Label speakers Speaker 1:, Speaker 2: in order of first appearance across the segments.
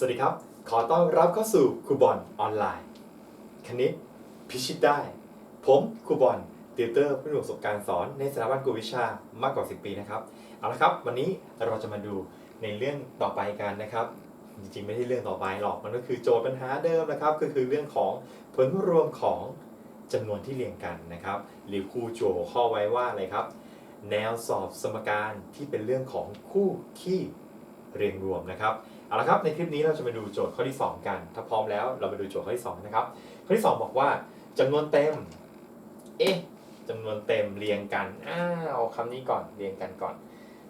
Speaker 1: สวัสดีครับ ขอต้อนรับเข้าสู่ครูบอลออนไลน์ คณิตพิชิตได้ ผมครูบอลติวเตอร์ผู้มีประสบการณ์สอนในสถาบันกวดวิชามากกว่า 10 ปีนะครับ เอาละครับ วันนี้เราจะมาดูในเรื่องต่อไปกันนะครับ จริงๆ ไม่ใช่เรื่องต่อไปหรอก มันก็คือโจทย์ปัญหาเดิมนะครับ ก็คือเรื่องของผลรวมของจำนวนที่เรียงกันนะครับหรือครูจั่วหัวข้อไว้ว่าอะไรครับ แนวสอบสมการที่เป็นเรื่องของคู่ขี้เรียงรวมนะครับ เอาละครับในคลิปนี้เราจะมาดูโจทย์ข้อที่ 2 กัน ถ้าพร้อมแล้วเรามาดูโจทย์ข้อที่2นะครับข้อที่ 2 บอกว่าจำนวนเต็ม เอ๊ะจำนวนเต็มเรียงกันอ้าเอาคำนี้ก่อนเรียงกันก่อน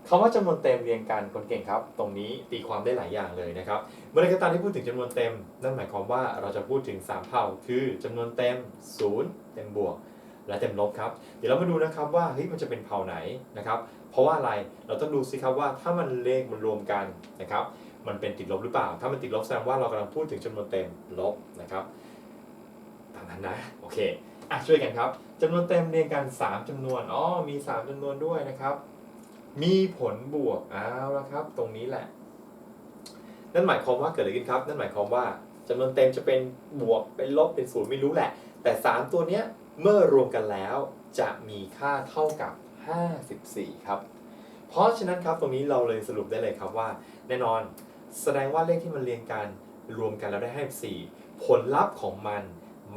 Speaker 1: คำว่าจำนวนเต็มเรียงกันคนเก่งครับ ตรงนี้ตีความได้หลายอย่างเลยนะครับเมื่อไรก็ตามที่พูดถึงจำนวนเต็ม นั่นหมายความว่าเราจะพูดถึง 3เผ่าคือจำนวนเต็ม 0 เต็มบวก และเต็มลบครับ เดี๋ยวเรามาดูนะครับว่าเฮ้ยมันจะเป็นเผ่าไหนนะครับ เพราะว่าอะไรเราต้องดูสิครับว่าถ้ามันเลขมันรวมกันนะครับ มันเป็นติดลบหรือเปล่า ถ้ามันติดลบแสดงว่าเรากำลังพูดถึงจำนวนเต็มลบนะครับตามนั้นนะโอเคอะช่วยกันครับจำนวนเต็มเรียงกัน 3จำนวนอ๋อมี 3จำนวนด้วยนะครับ มีผลบวกเอาละครับ ตรงนี้แหละ นั่นหมายความว่าเกิดอะไรขึ้นครับ นั่นหมายความว่าจำนวนเต็มจะเป็นบวกเป็นลบเป็นศูนย์ไม่รู้แหละ แต่ 3 ตัวเนี้ยเมื่อรวมกันแล้วจะมีค่าเท่ากับ 54 ครับ เพราะฉะนั้นครับตรงนี้เราเลยสรุปได้เลยครับว่า แน่นอนแสดงว่าเลขที่มันเรียงกันรวมกันแล้วได้54ผลลัพธ์ของมัน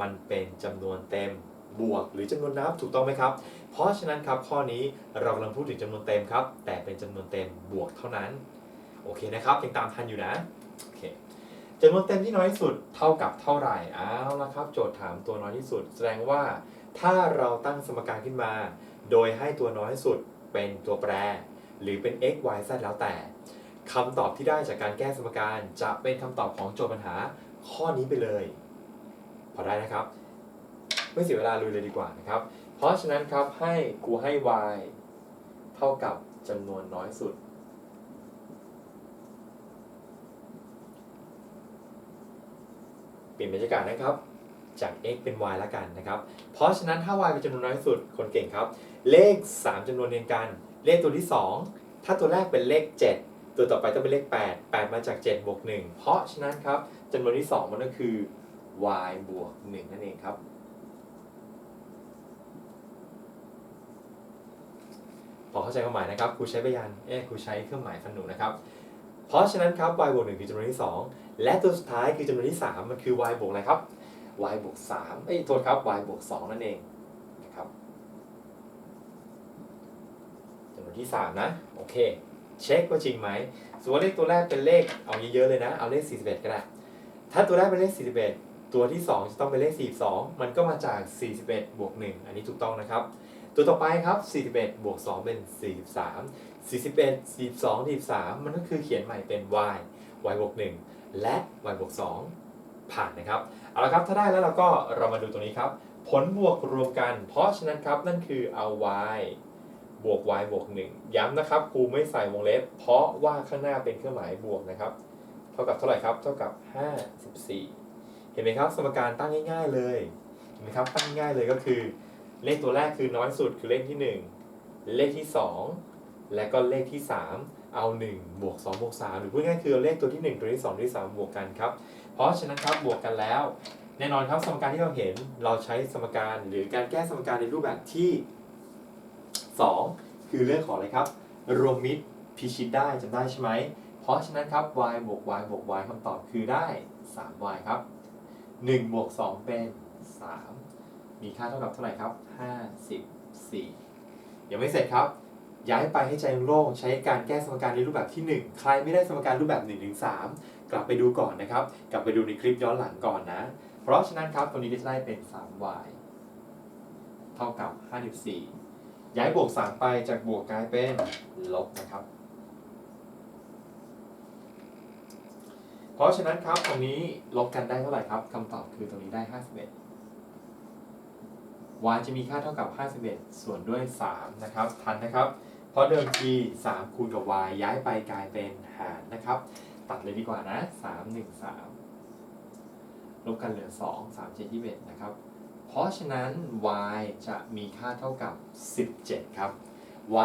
Speaker 1: มันเป็นจำนวนเต็มบวก หรือจำนวนนับถูกต้องไหมครับ เพราะฉะนั้นครับข้อนี้เรากำลังพูดถึงจำนวนเต็มครับ แต่เป็นจำนวนเต็มบวกเท่านั้น โอเคนะครับยังตามทันอยู่นะโอเคจำนวนเต็มที่น้อยที่สุดเท่ากับเท่าไหร่เอาละครับ โจทย์ถามตัวน้อยที่สุด แสดงว่าถ้าเราตั้งสมการขึ้นมา โดยให้ตัวน้อยที่สุดเป็นตัวแปร หรือเป็น x y z แล้วแต่คำตอบที่ได้จากการแก้สมการจะเป็นคำตอบของโจทย์ปัญหาข้อนี้ไปเลย พอได้นะครับ ไม่เสียเวลาลุยเลยดีกว่านะครับ เพราะฉะนั้นครับให้กูให้ y เท่ากับจำนวนน้อยสุด เปลี่ยนบรรยากาศนะครับ จาก x เป็น y แล้วกันนะครับ เพราะฉะนั้นถ้า y เป็นจำนวนน้อยสุด คนเก่งครับ เลข 3จำนวนเรียงกัน เลขตัวที่ 2 ถ้าตัวแรกเป็นเลข 7 ตัวต่อไปต้องเป็นเลข 8 8 มาจาก7บวก1เพราะฉะนั้นครับจำนวนที่ 2 มันก็คือ y บวก1นั่นเองครับ พอเข้าใจความหมายนะครับครูใช้พยานเอ๊ะครูใช้เครื่องหมายฟันหนูนะครับ เพราะฉะนั้นครับ y บวก1คือจำนวนที่ 2 และตัวสุดท้ายคือจำนวนที่ 3 มันคือ y บวกอะไรครับ y บวก3เอ้ยโทษครับ y บวก2นั่นเองนะครับ จำนที่ 3 นะ โอเค เช็คว่าจริงไหมสมมติว่าเลขตัวแรกเป็นเลขเอาเยอะๆเลยนะ เอาเลข 41 ก็ได้ ถ้าตัวแรกเป็นเลข 41 ตัวที่ 2 จะต้องเป็นเลข 42 มันก็มาจาก 41 บวก 1 อันนี้ถูกต้องนะครับ ตัวต่อไปครับ 41 บวก 2 เป็น 43 41 42 43 มันก็คือเขียนใหม่เป็น y y บวก 1 และ y บวก 2 ผ่านนะครับ เอาละครับถ้าได้แล้วเราก็เรามาดูตรงนี้ครับ ผลบวกรวมกัน เพราะฉะนั้นครับนั่นคือเอา y บวก y บวก 1 ย้ำนะครับครูไม่ใส่วงเล็บ เพราะว่าข้างหน้าเป็นเครื่องหมายบวกนะครับ เท่ากับเท่าไหร่ครับ เท่ากับ 54 เห็นไหมครับ สมการตั้งง่าย ๆ เลย เห็นไหมครับ ตั้งง่ายเลยก็คือ เลขตัวแรกคือน้อยสุดคือเลขที่ 1 เลขที่ 2 และก็เลขที่ 3 เอา 1 บวก 2 บวก 3 หรือพูดง่ายคือเอาเลขตัวที่ 1 ตัวที่ 2 ตัวที่ 3 บวกกันครับ เพราะฉะนั้นครับบวกกันแล้ว แน่นอนครับสมการที่เราเห็นเราใช้สมการหรือการแก้สมการในรูปแบบที่ 2 คือเรื่องของอะไรครับ รวมมิตรพิชิตได้จำได้ใช่ไหม เพราะฉะนั้นครับ y บวก y บวก y คำตอบคือได้ 3y ครับ 1 บวก 2 เป็น 3 มีค่าเท่ากับเท่าไหร่ครับ 54 ยังไม่เสร็จครับ ย้ายไปให้ใจโล่งใช้การแก้สมการในรูปแบบที่ 1 ใครไม่ได้สมการรูปแบบ1ถึง3กลับไปดูก่อนนะครับ กลับไปดูในคลิปย้อนหลังก่อนนะ เพราะฉะนั้นครับตรงนี้ก็จะได้เป็น 3y เท่ากับ 54 ย้ายบวก 3 ไปจากบวกกลายเป็นลบนะครับ เพราะฉะนั้นครับตรงนี้ลบกันได้เท่าไหร่ครับคำตอบคือตรงนี้ได้ 51 y จะมีค่าเท่ากับ 51 ส่วนด้วย 3 นะครับ ทันนะครับ เพราะเดิมที 3 คูณกับ y ย้ายไปกลายเป็นหารนะครับ ตัดเลยดีกว่านะ 3 1 3 ลบกันเหลือ 2 3 7 21 นะครับ เพราะฉะนั้น y จะมีค่าเท่ากับ 17 ครับ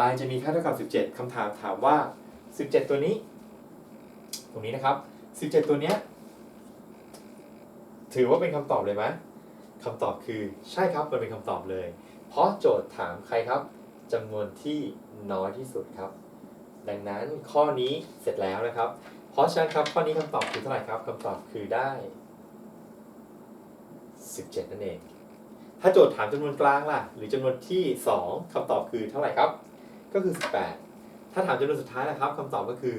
Speaker 1: y จะมีค่าเท่ากับ 17คำถามถามว่า 17 ตัวนี้ ตรงนี้นะครับ 17 ตัวเนี้ยถือว่าเป็นคำตอบเลยไหมคำตอบคือใช่ครับมันเป็นคำตอบเลย เพราะโจทย์ถามใครครับจำนวนที่น้อยที่สุดครับ ดังนั้นข้อนี้เสร็จแล้วนะครับ เพราะฉะนั้นครับข้อนี้คำตอบคือเท่าไหร่ครับคำตอบคือได้ 17 นั่นเอง ถ้าโจทย์ถามจำนวนกลางล่ะ หรือจำนวนที่ 2คำตอบคือเท่าไหร่ครับ ก็คือ 18 ถ้าถามจำนวนสุดท้ายนะครับคำตอบก็คือ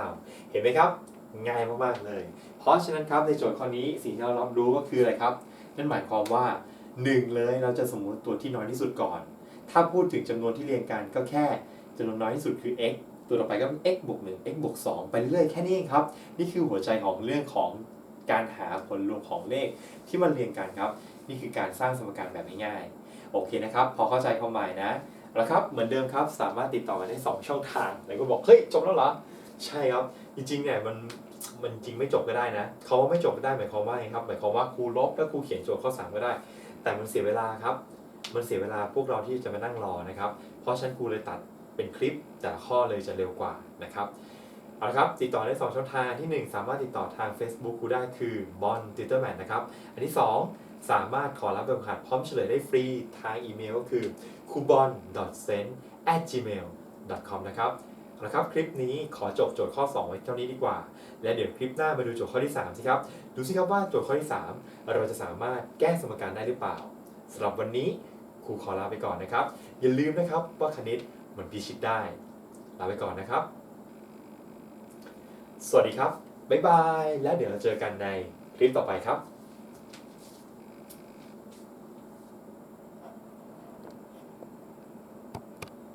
Speaker 1: 19 เห็นไหมครับ ง่ายมากๆเลย เพราะฉะนั้นครับในโจทย์ข้อนี้สิ่งที่เรารับรู้ก็คืออะไรครับ นั่นหมายความว่า 1 เลยเราจะสมมติตัวที่น้อยที่สุดก่อน ถ้าพูดถึงจำนวนที่เรียงกันก็แค่จำนวนน้อยที่สุดคือ x ตัวต่อไปก็ x บวก1 x บวก2ไปเรื่อยแค่นี้เองครับ นี่คือหัวใจของเรื่องของการหาผลรวมของเลขที่มันเรียงกันครับ นี่คือการสร้างสมการแบบง่ายๆโอเคนะครับ พอเข้าใจความหมายนะแล้วครับ เหมือนเดิมครับ สามารถติดต่อกันได้ 2 ช่องทางแล้วก็บอก เฮ้ย จบแล้วเหรอ ใช่ครับ จริงๆเนี่ยมันมันจริงไม่จบก็ได้นะเขาว่าไม่จบก็ได้หมายความว่าไงครับ หมายความว่าครูลบแล้วครูเขียนโจทย์ข้อสามก็ได้ แต่มันเสียเวลาครับ มันเสียเวลาพวกเราที่จะมานั่งรอนะครับ เพราะฉันครูเลยตัดเป็นคลิปแต่ละข้อเลยจะเร็วกว่านะครับ เอาละครับติดต่อได้ 2 ช่องทางที่ 1 สามารถติดต่อทาง Facebook ครูได้คือบอลติวเตอร์แมนนะครับ อันที่ 2 สามารถขอรับแบบฝึกหัดพร้อมเฉลยได้ฟรีทางอีเมลก็คือ k u b o n s e n gmail com นะครับเอาละครับคลิปนี้ขอจบโจทย์ข้อ 2 ไว้เท่านี้ดีกว่า และเดี๋ยวคลิปหน้ามาดูโจทย์ข้อที่ 3 สิครับ ดูสิครับว่าโจทย์ข้อที่ 3 เราจะสามารถแก้สมการได้หรือเปล่าสำหรับวันนี้ครูขอลาไปก่อนนะครับ อย่าลืมนะครับว่าคณิตมันพิชิตได้ ลาไปก่อนนะครับ สวัสดีครับ บ๊ายบาย และเดี๋ยวเราเจอกันในคลิปต่อไปครับ